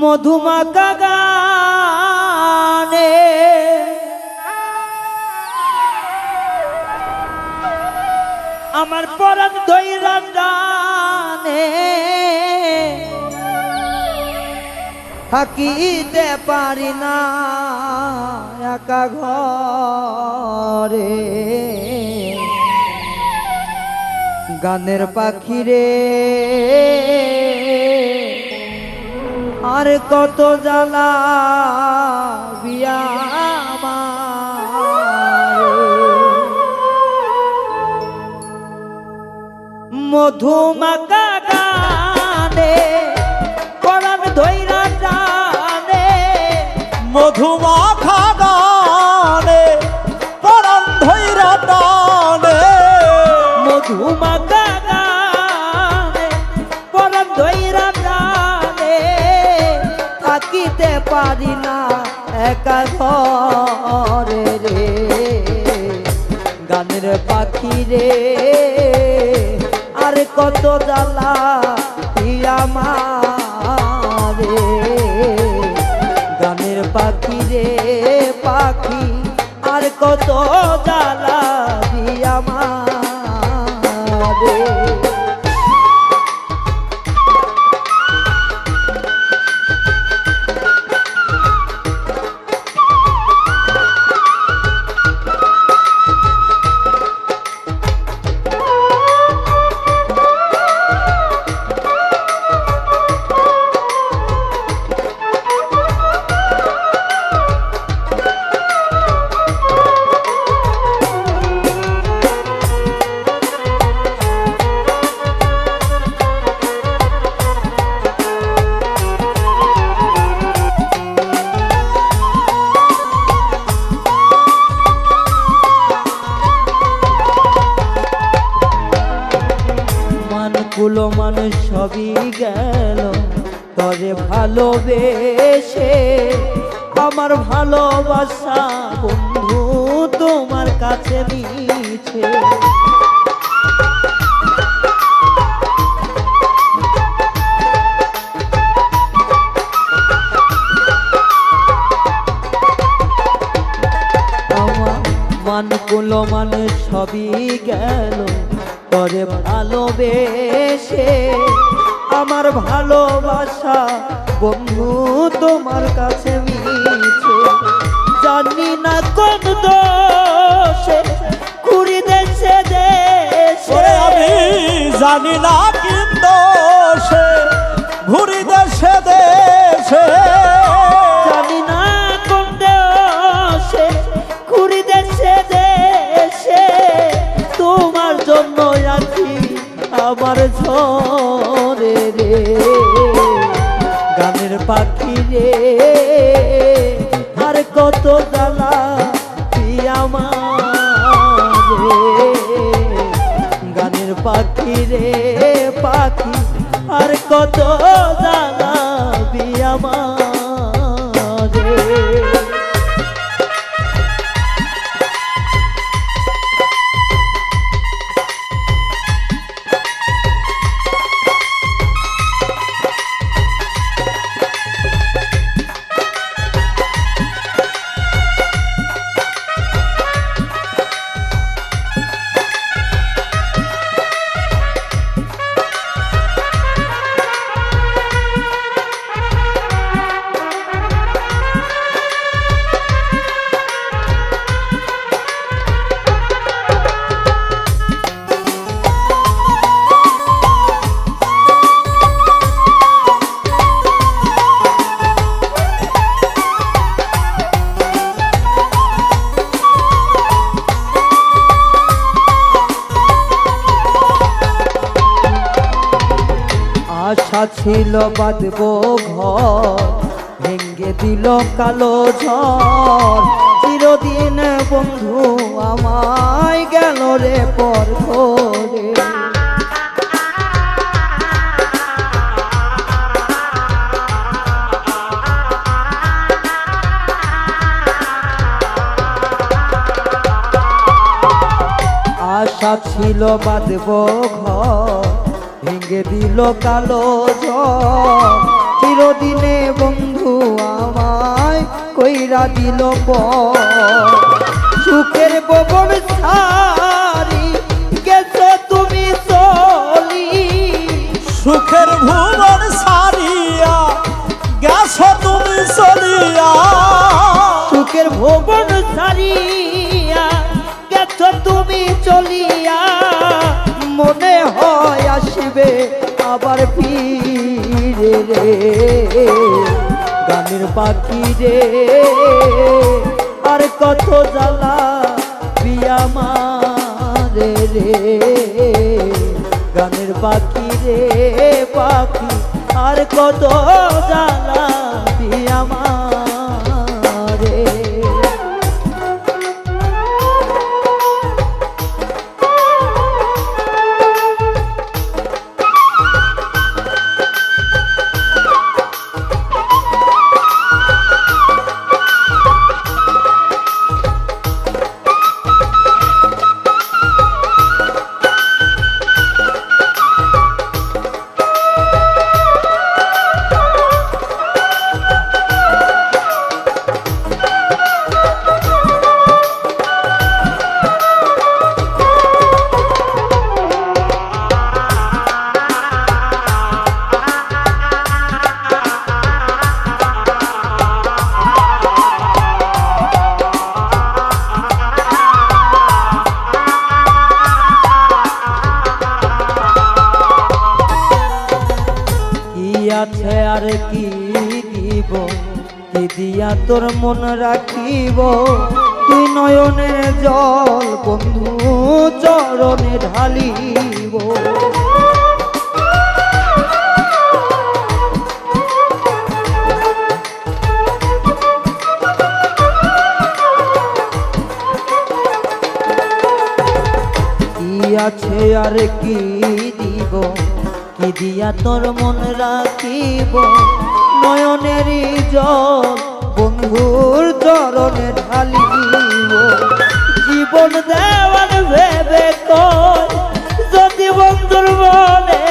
মধুমাকা গানে। আমার পরাণ দৈরান গানে। থাকিতে পারি না একা ঘরে। গানের পাখি রে আর কত জ্বালা বিয়া মধুমাকা পারি না একা ঘরে রে। গানের পাখি রে, আর কত জ্বালা আমারে। গানের পাখি রে, পাখি, আর কত জ্বালা আমারে। ভালোবেসে আমার ভালোবাসা বন্ধু তোমার কাছে নিয়েছে আমার মানকুলো মানুষ সবই গেল তরে ভালোবেসে আমার ভালোবাসা। বন্ধু তোমার কাছে মিছে। জানি না কোন দোষে কুড়ি দেশে দেশে। আমি জানি না কিন্তু সে ঘুরি দেশে দেশে। জানি না কোন দেশে কুড়ি দেশে দেশে। তোমার জন্য আছি আমার রে গানের পাখি রে আর কত জ্বালা গানের পাখি রে পাখি আর কত জ্বালা আশা ছিল বাঁধব ঘর ভেঙ্গে দিল কালো ঝড়। চিরদিন বন্ধু আমায় গেল রে পর করে আশা ছিল বাঁধব ঘর ভেঙে দিল কালো চিরদিনে বন্ধু আমায় কইরা দিল পর। আবার ফিরে রে। গানের পাখি রে। আর কত জ্বালা বিয়া মারে রে। গানের পাখি রে, পাখি। আর কত জ্বালা বিয়া মারে দিয়া তোর মন রাখিব। তুই নয়নের জল, বন্ধু, চরণে ঢালিব। আছে আর কি দিব? কি দিয়া তোর মন রাখিব? নয়নের জল বন্ধুর চরণে ঢালিব জীবন দেওয়ান ভেবে কই যদি বন্ধুর মনে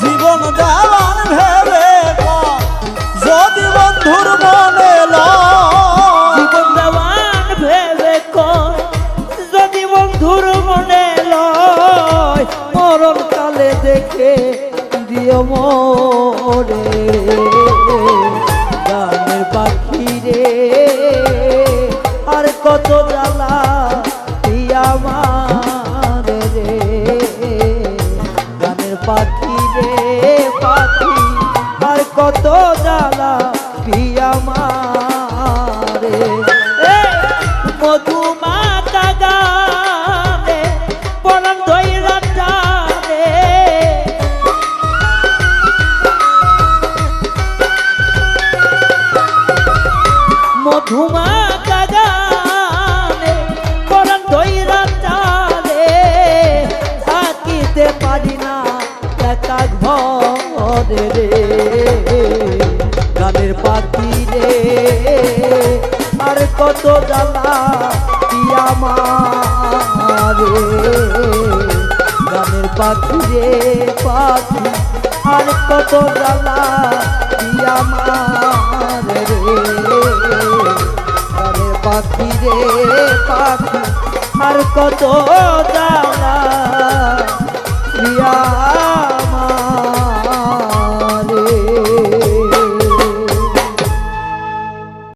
জীবন দেওয়ান ভেবে যদি বন্ধুর মনে জীবন দেওয়ান ভেবে কয় যদি বন্ধুর মনে লয় মরণ কালে দেখে দিও মোরে। কত জ্বালা দিয়া মারে রে। গানের পাখি রে, গানের পাখি রে। আর কত জ্বালা পিয়া মারে গানের পাখি রে, পাখি, আর কত জ্বালা পিয়া মারে রে। গানের পাখি রে, পাখি, আর কত জ্বালা